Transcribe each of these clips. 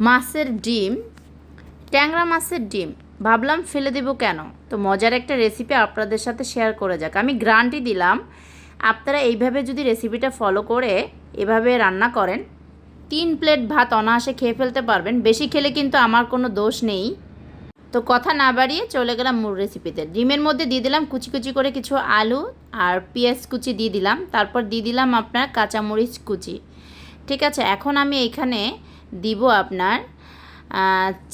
মাছের ডিম, ট্যাংরা মাছের ডিম। ভাবলাম ফেলে দেব কেন? তো মজার একটা রেসিপি আপনাদের সাথে শেয়ার করে যাক। আমি গ্রান্টি দিলাম। আপনারা এইভাবে যদি রেসিপিটা ফলো করে এভাবে রান্না করেন, তিন প্লেট ভাত অনায়াসে খেয়ে ফেলতে পারবেন। বেশি খেলে কিন্তু আমার কোনো দোষ নেই। তো কথা না বাড়িয়ে চলে গেলাম মূল রেসিপিতে ডিমের মধ্যে দিয়ে দিলাম কুচি কুচি করে কিছু আলু আর পেঁয়াজ কুচি দিয়ে দিলাম। তারপর দিয়ে দিলাম আপনার কাঁচামরিচ কুচি। ঠিক আছে, এখন আমি এখানে দিব আপনার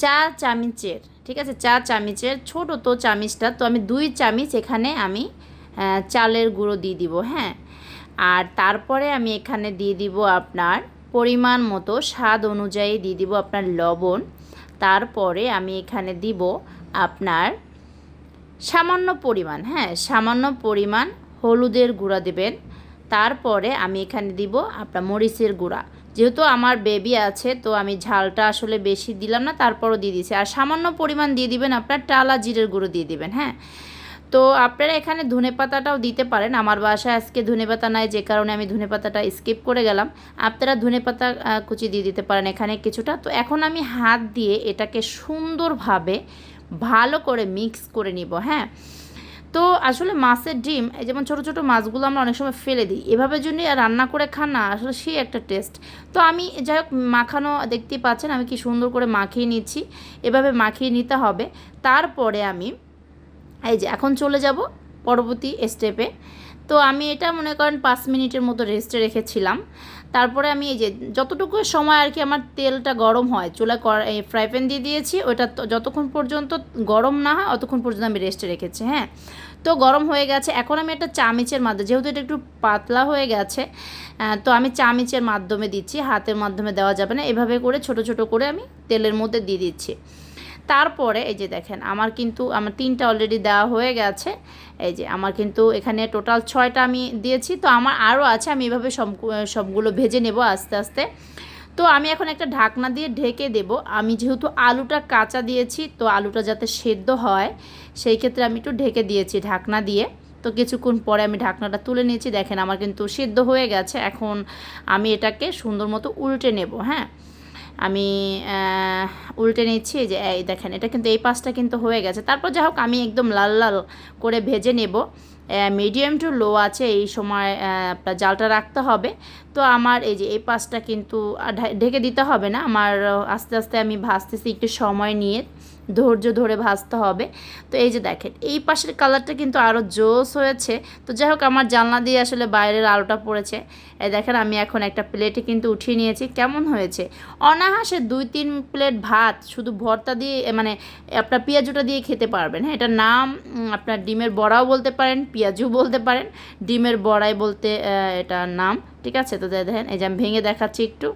চা চামিচের, ঠিক আছে? চা চামিচের, ছোট তো চামিচটা, তো আমি দুই চামিচ এখানে আমি চালের গুঁড়ো দিয়ে দিব হ্যাঁ? আর তারপরে আমি এখানে দিয়ে দিব আপনার পরিমাণ মতো, স্বাদ অনুযায়ী দিয়ে দিব আপনার লবণ। তারপরে আমি এখানে দিব আপনার সামান্য পরিমাণ হ্যাঁ? সামান্য পরিমাণ হলুদের গুঁড়া দেবেন। তারপরে আমি এখানে দিব আপনার মরিচের গুঁড়া। যেহেতু আমার বেবি আছে, তো আমি ঝালটা আসলে বেশি দিলাম না, তারপরও দিয়ে দিয়েছি। আর সামান্য পরিমাণ দিয়ে দিবেন আপনার টালা জিরের গুঁড়ো দিয়ে দিবেন হ্যাঁ? তো আপনারা এখানে ধনে পাতাটাও দিতে পারেন। আমার বাসায় আজকে ধনে পাতা নাই, যে কারণে আমি ধনে পাতাটা স্কিপ করে গেলাম। আপনারা ধনে পাতা কুচি দিয়ে দিতে পারেন এখানে কিছুটা। তো এখন আমি হাত দিয়ে এটাকে সুন্দরভাবে ভালো করে মিক্স করে নিব হ্যাঁ? তো আসলে মাছের ডিম, এই যেমন ছোটো ছোটো মাছগুলো আমরা অনেক সময় ফেলে দিই, এভাবে যদি রান্না করে খান না, আসলে সেই একটা টেস্ট তো আমি যাই হোক, মাখানো দেখতেই পাচ্ছেন, আমি কি সুন্দর করে মাখিয়ে নিচ্ছি, এভাবে মাখিয়ে নিতে হবে। তারপরে আমি, এই যে এখন চলে যাব পরবর্তী স্টেপে তো আমি এটা মনে করেন পাঁচ মিনিটের মতো রেস্টে রেখেছিলাম। তারপরে আমি এই যে যতটুকু সময় আর কি আমার তেলটা গরম হয়, চুলা ফ্রাই প্যান দিয়ে দিয়েছি, ওটা যতক্ষণ পর্যন্ত গরম না হয়, অতক্ষণ পর্যন্ত আমি রেস্টে রেখেছি হ্যাঁ। তো গরম হয়ে গেছে। এখন আমি একটা চামিচের মাধ্যমে, যেহেতু এটা একটু পাতলা হয়ে গেছে তো আমি চামিচের মাধ্যমে দিচ্ছি, হাতের মাধ্যমে দেওয়া যাবে না। এভাবে করে ছোট ছোট করে আমি তেলের মধ্যে দিয়ে দিচ্ছি। তারপরে এই যে দেখেন, আমার কিন্তু, আমার তিনটা অলরেডি দেওয়া হয়ে গেছে। এই যে আমার কিন্তু এখানে টোটাল ছয়টা আমি দিয়েছি। তো আমার আরও আছে, আমি এভাবে সব, সবগুলো ভেজে নেব আস্তে আস্তে। তো আমি এখন একটা ঢাকনা দিয়ে ঢেকে দেব। আমি যেহেতু আলুটা কাঁচা দিয়েছি, তো আলুটা যাতে সেদ্ধ হয়, সেই ক্ষেত্রে আমি একটু ঢেকে দিয়েছি ঢাকনা দিয়ে। তো কিছুক্ষণ পরে আমি ঢাকনাটা তুলে নিয়েছি। দেখেন, আমার কিন্তু সেদ্ধ হয়ে গেছে। এখন আমি এটাকে সুন্দর মতো উল্টে নেব হ্যাঁ? আমি উল্টে নিচ্ছি যে, এই দেখেন, এটা কিন্তু এই পাশটা কিন্তু হয়ে গেছে। তারপর যাই হোক, আমি একদম লাল লাল করে ভেজে নেব। মিডিয়াম টু লো আছে, এই সময় আপনার জালটা রাখতে হবে। তো আমার এই যে এই পাশটা কিন্তু ঢেকে দিতে হবে না। আমার আস্তে আস্তে আমি ভাজতেছি একটু সময় নিয়ে, ধৈর্য ধরে ভাজতে হবে। তো এই যে দেখেন, এই পাশের কালারটা কিন্তু আরও জোস হয়েছে। তো যাই হোক, আমার জানলা দিয়ে আসলে বাইরের আলোটা পড়েছে। এই দেখেন, আমি এখন একটা প্লেটে কিন্তু উঠিয়ে নিয়েছি। কেমন হয়েছে? অনাহাসে দুই তিন প্লেট ভাত, শুধু ভর্তা দিয়ে মানে আপনার পেঁয়াজুটা দিয়ে খেতে পারবেন। হ্যাঁ এটার নাম আপনার ডিমের বড়াও বলতে পারেন পেঁয়াজু বলতে পারেন, ডিমের বড়াই বলতে এটা নাম, ঠিক আছে? তো দেখেন, এই যে আমি ভেঙে দেখাচ্ছি একটু।